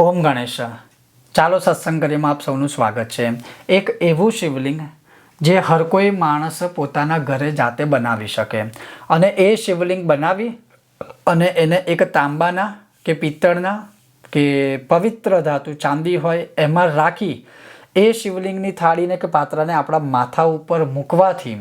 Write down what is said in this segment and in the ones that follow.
ઓમ ગણેશ. ચાલો સત્સંગ કરીમાં આપ સૌનું સ્વાગત છે. એક એવું શિવલિંગ જે હર કોઈ માણસ પોતાના ઘરે જાતે બનાવી શકે. અને એ શિવલિંગ બનાવી અને એને એક તાંબાના કે પિત્તળના કે પવિત્ર ધાતુ ચાંદી હોય એમાં રાખી એ શિવલિંગની થાળીને કે પાત્રને આપણા માથા ઉપર મૂકવાથી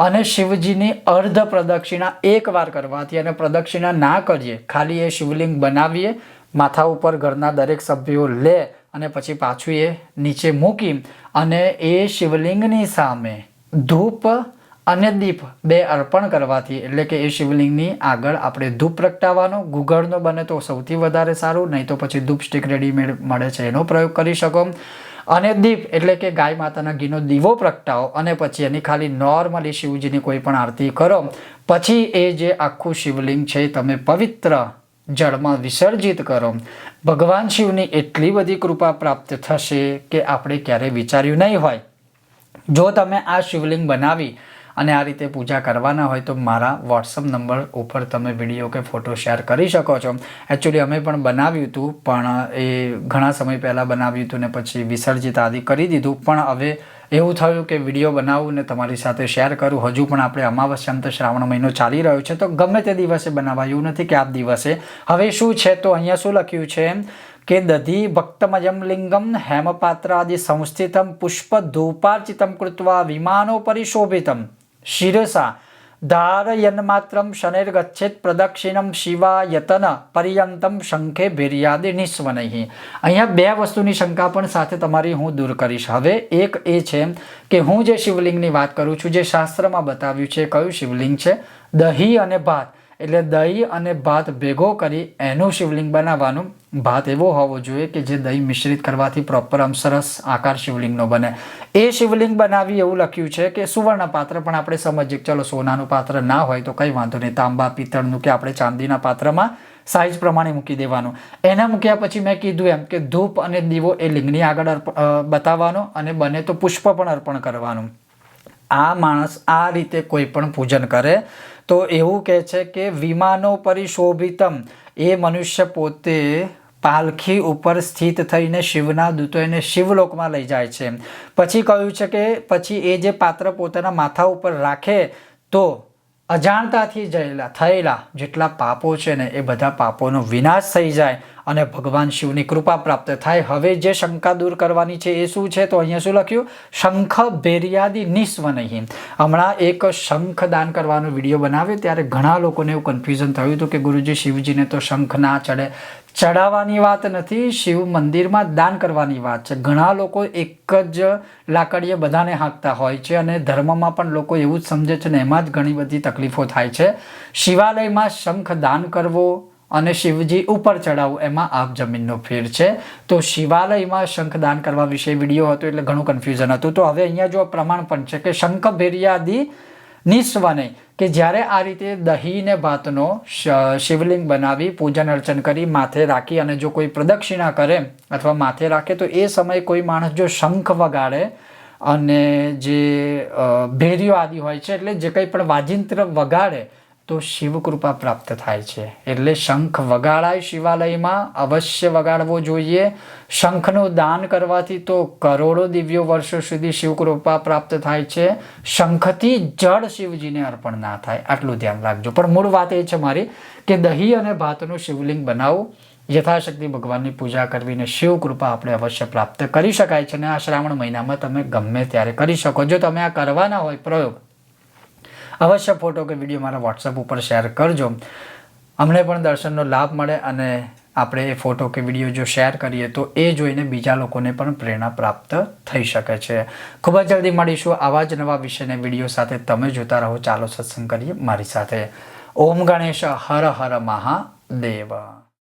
અને શિવજીની અર્ધ પ્રદક્ષિણા એકવાર કરવાથી અને પ્રદક્ષિણા ના કરીએ, ખાલી એ શિવલિંગ બનાવીએ માથા ઉપર ઘરના દરેક સભ્યો લે અને પછી પાછું એ નીચે મૂકી અને એ શિવલિંગની સામે ધૂપ અને દીપ બે અર્પણ કરવાથી, એટલે કે એ શિવલિંગની આગળ આપણે ધૂપ પ્રગટાવવાનો, ગુગળનો બને તો સૌથી વધારે સારું, નહીં તો પછી ધૂપ સ્ટિક રેડીમેડ મળે છે. એનો પ્રયોગ કરી શકો. અને દીપ, એટલે કે ગાય માતાના ઘીનો દીવો પ્રગટાવો અને પછી એની ખાલી નોર્મલી શિવજીની કોઈ પણ આરતી કરો. પછી એ જે આખું શિવલિંગ છે તમે પવિત્ર જળમાં વિસર્જિત કરો. ભગવાન શિવની એટલી બધી કૃપા પ્રાપ્ત થશે કે આપણે ક્યારેય વિચાર્યું નહીં હોય. જો તમે આ શિવલિંગ બનાવી અને આ રીતે પૂજા કરવાના હોય તો મારા વોટ્સઅપ નંબર ઉપર તમે વીડિયો કે ફોટો શેર કરી શકો છો. એકચ્યુઅલી અમે પણ બનાવ્યું હતું, પણ એ ઘણા સમય પહેલાં બનાવ્યું હતું ને પછી વિસર્જિત આદિ કરી દીધું. પણ હવે એવું થયું કે વીડિયો બનાવું ને તમારી સાથે શેર કરું. હજુ પણ આપણે અમાવસ્યાંત શ્રાવણ મહિનો ચાલી રહ્યો છે, તો ગમે તે દિવસે બનાવવા એવું નથી કે આ દિવસે. હવે શું છે તો અહીંયા શું લખ્યું છે? કે દધી ભક્તમજમ લિંગમ હેમપાત્રાદિ સંસ્થિતમ પુષ્પ ધૂપાર્ચિતમ કૃત્વા વિમાનો પરિશોભિતમ શિરસા ધારયન્માત્રમ શનૈર્ગચ્છેત પ્રદક્ષિણમ શિવાયતન પર્યંતમ શંખે ભીર્યાદિ નિસ્વનૈ અહીંયા બે વસ્તુની શંકા પણ સાથે તમારી હું દૂર કરીશ હવે એક એ છે કે હું જે શિવલિંગની વાત કરું છું જે શાસ્ત્રમાં બતાવ્યું છે કયું શિવલિંગ છે દહીં અને ભાત એટલે દહીં અને ભાત ભેગો કરી એનું શિવલિંગ બનાવવાનું. ભાત એવો હોવો જોઈએ કે જે દહીં મિશ્રિત કરવાથી પ્રોપર આમ સરસ આકાર શિવલિંગનો બને. એ શિવલિંગ બનાવી એવું લખ્યું છે કે સુવર્ણ પાત્ર પણ આપણે સમજીએ ચલો સોનાનું પાત્ર ના હોય તો કંઈ વાંધો નહીં. તાંબા, પિત્તળનું કે આપણે ચાંદીના પાત્રમાં સાઇઝ પ્રમાણે મૂકી દેવાનું. એના મૂક્યા પછી મેં કીધું એમ કે ધૂપ અને દીવો એ લિંગની આગળ અર્પણ બતાવવાનો અને બને તો પુષ્પ પણ અર્પણ કરવાનું. આ માણસ આ રીતે કોઈ પણ પૂજન કરે તો એવું કહે છે કે વિમાનો પરિશોભિતમ એ મનુષ્ય પોતે પાલખી ઉપર સ્થિત થઈને શિવના દૂતો એને શિવલોકમાં લઈ જાય છે. પછી કહ્યું છે કે પછી એ જે પાત્ર પોતાના માથા ઉપર રાખે તો અજાણતાથી જયેલા, થયેલા જેટલા પાપો છે ને એ બધા પાપોનો વિનાશ થઈ જાય. અને ભગવાન શિવની કૃપા પ્રાપ્ત થાય. હવે જે શંકા દૂર કરવાની છે એ શું છે? તો અહીંયા શું લખ્યું? શંખ ભેરિયાદી નિસ્વ નહીં હમણાં એક શંખ દાન કરવાનો વીડિયો બનાવ્યો ત્યારે ઘણા લોકોને એવું કન્ફ્યુઝન થયું હતું કે ગુરુજી શિવજીને તો શંખ ના ચડે. ચડાવવાની વાત નથી, શિવ મંદિરમાં દાન કરવાની વાત છે. ઘણા લોકો એક જ લાકડીએ બધાને હાંકતા હોય છે અને ધર્મમાં પણ લોકો એવું જ સમજે છે ને એમાં જ ઘણી બધી તકલીફો થાય છે. શિવાલયમાં શંખ દાન કરવો અને શિવજી ઉપર ચડાવવું એમાં આપ જમીનનો ફેર છે. તો શિવાલયમાં શંખ દાન કરવા વિશે વીડિયો હતો એટલે ઘણું કન્ફ્યુઝન હતું. તો હવે અહીંયા જો પ્રમાણ પણ છે કે શંખ ભેરિયાદી નિસ્વને કે જ્યારે આ રીતે દહીં ને ભાતનો શિવલિંગ બનાવી, પૂજન અર્ચન કરી, માથે રાખી અને જો કોઈ પ્રદક્ષિણા કરે અથવા માથે રાખે, તો એ સમયે કોઈ માણસ જો શંખ વગાડે અને જે ભેરીઓ આદિ હોય છે, એટલે જે કંઈ પણ વાજિંત્ર વગાડે તો શિવકૃપા પ્રાપ્ત થાય છે. એટલે શંખ વગાડાય શિવાલયમાં, અવશ્ય વગાડવો જોઈએ. શંખનું દાન કરવાથી તો કરોડો દિવ્યો વર્ષો સુધી શિવકૃપા પ્રાપ્ત થાય છે. શંખથી જળ શિવજીને અર્પણ ના થાય. આટલું ધ્યાન રાખજો. પણ મૂળ વાત એ છે મારી કે દહીં અને ભાતનું શિવલિંગ બનાવવું યથાશક્તિ ભગવાનની પૂજા કરવી શિવકૃપા શિવ આપણે અવશ્ય પ્રાપ્ત કરી શકાય છે અને આ શ્રાવણ મહિનામાં તમે ગમે ત્યારે કરી શકો. જો તમે આ કરવાના હોય, પ્રયોગ અવશ્ય ફોટો કે વીડિયો મારા વોટ્સઅપ ઉપર શેર કરજો. અમને પણ દર્શનનો લાભ મળે અને આપણે એ ફોટો કે વીડિયો જો શેર કરીએ તો એ જોઈને બીજા લોકોને પણ પ્રેરણા પ્રાપ્ત થઈ શકે છે. ખૂબ જ જલ્દી મળીશું આવા જ નવા વિષયને વીડિયો સાથે તમે જોતા રહો. ચાલો સત્સંગ કરીએ મારી સાથે. ઓમ ગણેશ હર હર મહાદેવ.